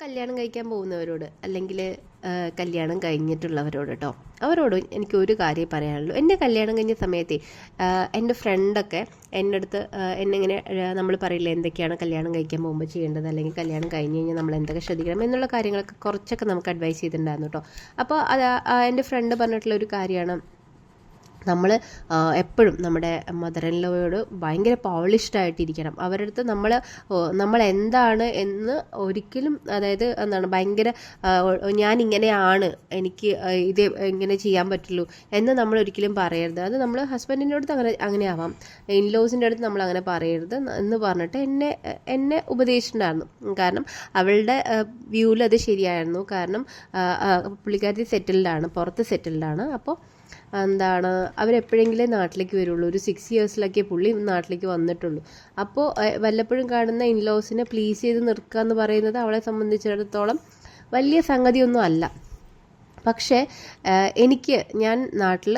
കല്യാണം കഴിക്കാൻ പോകുന്നവരോട് അല്ലെങ്കിൽ കല്യാണം കഴിഞ്ഞിട്ടുള്ളവരോട് കേട്ടോ അവരോട് എനിക്ക് ഒരു കാര്യം പറയാനുള്ളൂ. എന്റെ കല്യാണം കഴിഞ്ഞ സമയത്തെ എന്റെ ഫ്രണ്ടൊക്കെ എന്റെ അടുത്ത് എന്നെ ഇങ്ങനെ നമ്മൾ പറയില്ല എന്തൊക്കെയാണ് കല്യാണം കഴിക്കാൻ പോകുമ്പോൾ ചെയ്യേണ്ടത്? അല്ലെങ്കിൽ കല്യാണം കഴിഞ്ഞ് കഴിഞ്ഞാൽ നമ്മൾ എന്തൊക്കെ ശ്രദ്ധിക്കണം? എന്നുള്ള കാര്യങ്ങളൊക്കെ കുറച്ചൊക്കെ നമുക്ക് അഡ്വൈസ് ചെയ്തിട്ടുണ്ടായിരുന്നു കേട്ടോ അപ്പോൾ അത് എന്റെ ഫ്രണ്ട് പറഞ്ഞിട്ടുള്ള ഒരു കാര്യമാണ് നമ്മൾ എപ്പോഴും നമ്മുടെ മദർ ഇൻ ലോയോട് ഭയങ്കര പോളിഷ്ഡ് ആയിട്ടിരിക്കണം അവരുടെ അടുത്ത് നമ്മൾ നമ്മൾ എന്താണ് എന്ന് ഒരിക്കലും അതായത് എന്താണ് ഭയങ്കര ഞാൻ ഇങ്ങനെയാണ് എനിക്ക് ഇത് ഇങ്ങനെ ചെയ്യാൻ പറ്റുള്ളൂ എന്ന് നമ്മൾ ഒരിക്കലും പറയരുത്. അത് നമ്മൾ ഹസ്ബൻഡിന്റെ അടുത്ത് അങ്ങനെ അങ്ങനെ ആവാം ഇൻലോസിന്റെ അടുത്ത് നമ്മൾ അങ്ങനെ പറയരുത് എന്ന് പറഞ്ഞിട്ട് എന്നെ എന്നെ ഉപദേശിച്ചിട്ടുണ്ടായിരുന്നു. കാരണം അവളുടെ വ്യൂവിൽ അത് ശരിയായിരുന്നു. കാരണം പുള്ളിക്കാരി സെറ്റിൽഡാണ് പുറത്ത് സെറ്റിൽഡാണ് അപ്പോൾ എന്താണ് അവരെപ്പോഴെങ്കിലേ നാട്ടിലേക്ക് വരുള്ളൂ. ഒരു സിക്സ് ഇയേഴ്സിലൊക്കെ പുള്ളി നാട്ടിലേക്ക് വന്നിട്ടുള്ളൂ. അപ്പോൾ വല്ലപ്പോഴും കാണുന്ന ഇൻലോസിനെ പ്ലീസ് ചെയ്ത് നിർക്കുക എന്ന് പറയുന്നത് അവളെ സംബന്ധിച്ചിടത്തോളം വലിയ സംഗതിയൊന്നും അല്ല. പക്ഷേ എനിക്ക് ഞാൻ നാട്ടിൽ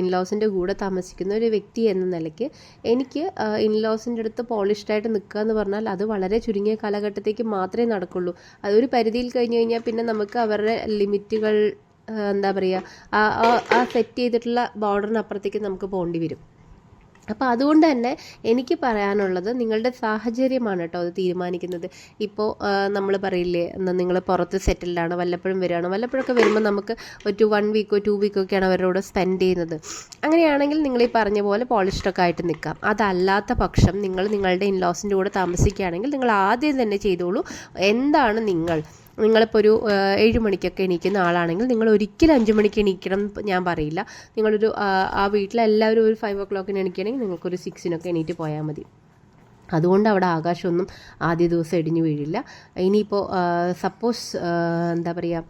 ഇൻലോസിന്റെ കൂടെ താമസിക്കുന്ന ഒരു വ്യക്തി എന്ന നിലയ്ക്ക് എനിക്ക് ഇൻലോസിന്റെ അടുത്ത് പോളിഷ്ഡായിട്ട് നിൽക്കുക എന്ന് പറഞ്ഞാൽ അത് വളരെ ചുരുങ്ങിയ കാലഘട്ടത്തേക്ക് മാത്രമേ നടക്കുള്ളൂ. അതൊരു പരിധിയിൽ കഴിഞ്ഞ് കഴിഞ്ഞാൽ പിന്നെ നമുക്ക് അവരുടെ ലിമിറ്റുകൾ എന്താ പറയുക ആ സെറ്റ് ചെയ്തിട്ടുള്ള ബോർഡറിനപ്പുറത്തേക്ക് നമുക്ക് പോകേണ്ടി വരും. അപ്പോൾ അതുകൊണ്ട് തന്നെ എനിക്ക് പറയാനുള്ളത് നിങ്ങളുടെ സാഹചര്യമാണ് കേട്ടോ അത് തീരുമാനിക്കുന്നത്. ഇപ്പോൾ നമ്മൾ പറയില്ലേ എന്നാൽ നിങ്ങൾ പുറത്ത് സെറ്റിൽഡാണ് വല്ലപ്പോഴും വരികയാണ്? വല്ലപ്പോഴൊക്കെ വരുമ്പോൾ നമുക്ക് ഒരു വൺ വീക്കോ ടു വീക്കോ ഒക്കെയാണ് അവരോട് സ്പെൻഡ് ചെയ്യുന്നത്. അങ്ങനെയാണെങ്കിൽ നിങ്ങൾ ഈ പറഞ്ഞ പോലെ പോളിഷ്ഡൊക്കെ ആയിട്ട് നിൽക്കാം. അതല്ലാത്ത പക്ഷം നിങ്ങൾ നിങ്ങളുടെ ഇൻലോസിന്റെ കൂടെ താമസിക്കുകയാണെങ്കിൽ നിങ്ങൾ ആദ്യം തന്നെ ചെയ്തോളൂ എന്താണ് നിങ്ങൾ? നിങ്ങളിപ്പോൾ ഒരു ഏഴ് മണിക്കൊക്കെ എണീക്കുന്ന ആളാണെങ്കിൽ നിങ്ങൾ ഒരിക്കലും അഞ്ച് മണിക്ക് എണീക്കണം ഞാൻ പറയില്ല. നിങ്ങളൊരു ആ വീട്ടിലെല്ലാവരും ഒരു ഫൈവ് ഓ ക്ലോക്കിന് എണീക്കുകയാണെങ്കിൽ നിങ്ങൾക്കൊരു സിക്സിനൊക്കെ എണീറ്റ് പോയാൽ മതി. അതുകൊണ്ട് അവിടെ ആകാശമൊന്നും ആദ്യ ദിവസം ഇടിഞ്ഞു വീഴില്ല. ഇനിയിപ്പോൾ സപ്പോസ് എന്താ പറയുക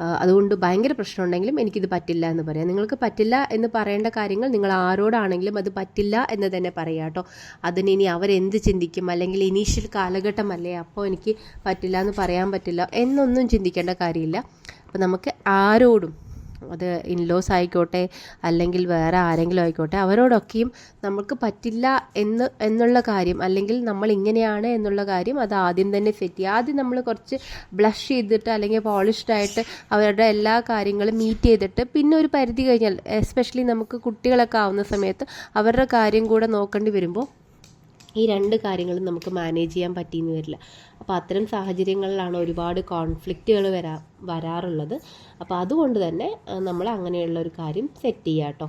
അതുകൊണ്ട് ഭയങ്കര പ്രശ്നമുണ്ടെങ്കിലും എനിക്കിത് പറ്റില്ല എന്ന് പറയാം. നിങ്ങൾക്ക് പറ്റില്ല എന്ന് പറയേണ്ട കാര്യങ്ങൾ നിങ്ങൾ ആരോടാണെങ്കിലും അത് പറ്റില്ല എന്ന് തന്നെ പറയാം കേട്ടോ. അതിന് ഇനി അവരെന്ത് ചിന്തിക്കും? അല്ലെങ്കിൽ ഇനീഷ്യൽ കാലഘട്ടമല്ലേ? അപ്പോൾ എനിക്ക് പറ്റില്ല എന്ന് പറയാൻ പറ്റില്ല എന്നൊന്നും ചിന്തിക്കേണ്ട കാര്യമില്ല. അപ്പോൾ നമുക്ക് ആരോടും അത് ഇൻലോസ് ആയിക്കോട്ടെ അല്ലെങ്കിൽ വേറെ ആരെങ്കിലും ആയിക്കോട്ടെ അവരോടൊക്കെയും നമുക്ക് പറ്റില്ല എന്ന് എന്നുള്ള കാര്യം അല്ലെങ്കിൽ നമ്മൾ ഇങ്ങനെയാണ് എന്നുള്ള കാര്യം അത് ആദ്യം തന്നെ സെറ്റ് ചെയ്യുക. ആദ്യം നമ്മൾ കുറച്ച് ബ്ലഷ് ചെയ്തിട്ട് അല്ലെങ്കിൽ പോളിഷ്ഡ് ആയിട്ട് അവരുടെ എല്ലാ കാര്യങ്ങളും മീറ്റ് ചെയ്തിട്ട് പിന്നെ ഒരു പരിധി കഴിഞ്ഞാൽ എസ്പെഷ്യലി നമുക്ക് കുട്ടികളൊക്കെ ആവുന്ന സമയത്ത് അവരുടെ കാര്യം കൂടെ നോക്കേണ്ടി വരുമ്പോൾ ഈ രണ്ട് കാര്യങ്ങളും നമുക്ക് മാനേജ് ചെയ്യാൻ പറ്റിയെന്ന് വരില്ല. അപ്പോൾ അത്തരം സാഹചര്യങ്ങളിലാണ് ഒരുപാട് കോൺഫ്ലിക്റ്റുകൾ വരാ വരാറുള്ളത്. അപ്പോൾ അതുകൊണ്ട് തന്നെ നമ്മൾ അങ്ങനെയുള്ള ഒരു കാര്യം സെറ്റ് ചെയ്യാം കേട്ടോ